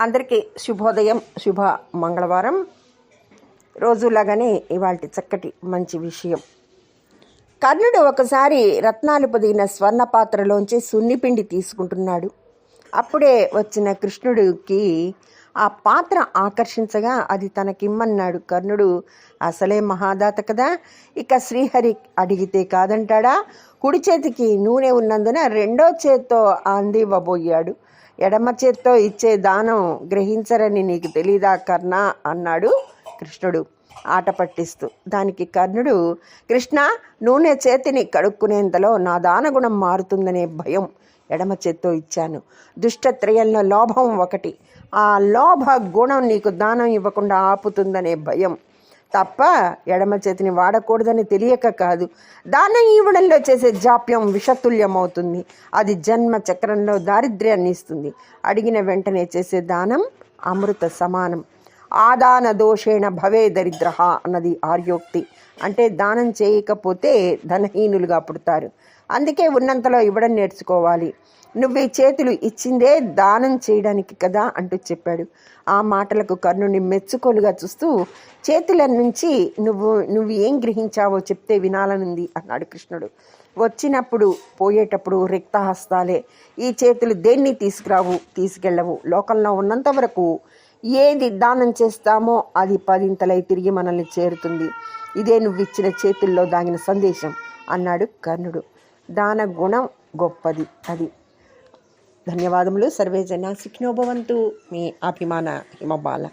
అందరికీ శుభోదయం శుభ మంగళవారం. రోజులాగానే ఇవాళ చక్కటి మంచి విషయం. కర్ణుడు ఒకసారి రత్నాలు పొదిగిన స్వర్ణ పాత్రలోంచి సున్నిపిండి తీసుకుంటున్నాడు. అప్పుడే వచ్చిన కృష్ణుడికి ఆ పాత్ర ఆకర్షించగా అది తనకిమ్మన్నాడు. కర్ణుడు అసలే మహాదాత కదా. ఇక శ్రీహరి అడిగితే కాదంటాడా? కుడి చేతికి నూనె ఉన్నందున రెండో చేత్తో అందివ్వబోయాడు. ఎడమ చేత్తో ఇచ్చే దానం గ్రహించరని నీకు తెలీదా కర్ణ? అన్నాడు కృష్ణుడు. ఆట పట్టిస్తూ. దానికి కర్ణుడు కృష్ణ నూనె చేతిని కడుక్కునేంతలో నా దానగుణం మారుతుందనే భయం. ఎడమ చేత్తో ఇచ్చాను. దుష్టత్రయంలో లోభం ఒకటి. ఆ లోభ గుణం నీకు దానం ఇవ్వకుండా ఆపుతుందనే భయం. తప్ప ఎడమ చేతిని వాడకూడదని తెలియక కాదు. దానం ఇవ్వడంలో చేసే జాప్యం విషతుల్యం అవుతుంది అది జన్మ చక్రంలో దారిద్ర్యాన్ని ఇస్తుంది. అడిగిన వెంటనే చేసే దానం అమృత సమానం. ఆదాన దోషేణ భవే దరిద్ర అన్నది ఆర్యోక్తి. అంటే దానం చేయకపోతే ధనహీనులుగా పుడతారు. అందుకే ఉన్నంతలో ఇవ్వడం నేర్చుకోవాలి. నువ్వు ఈ చేతులు ఇచ్చిందే దానం చేయడానికి కదా అంటూ చెప్పాడు. ఆ మాటలకు కర్ణుని మెచ్చుకోలుగా చూస్తూ చేతుల నుంచి నువ్వు నువ్వు ఏం గ్రహించావో చెప్తే వినాలనుంది అన్నాడు కృష్ణుడు. వచ్చినప్పుడు పోయేటప్పుడు రిక్తహస్తాలే. ఈ చేతులు దేన్ని తీసుకురావు తీసుకెళ్ళవు? లోకంలో ఉన్నంత వరకు ఏది దానం చేస్తామో అది పదింతలై తిరిగి మనల్ని చేరుతుంది. ఇదే నువ్వు ఇచ్చిన చేతుల్లో దాగిన సందేశం అన్నాడు కర్ణుడు. దాన గుణం గొప్పది. అది. ధన్యవాదములు. సర్వే జన సుఖినోభవంతు మీ అభిమాన హిమబాల.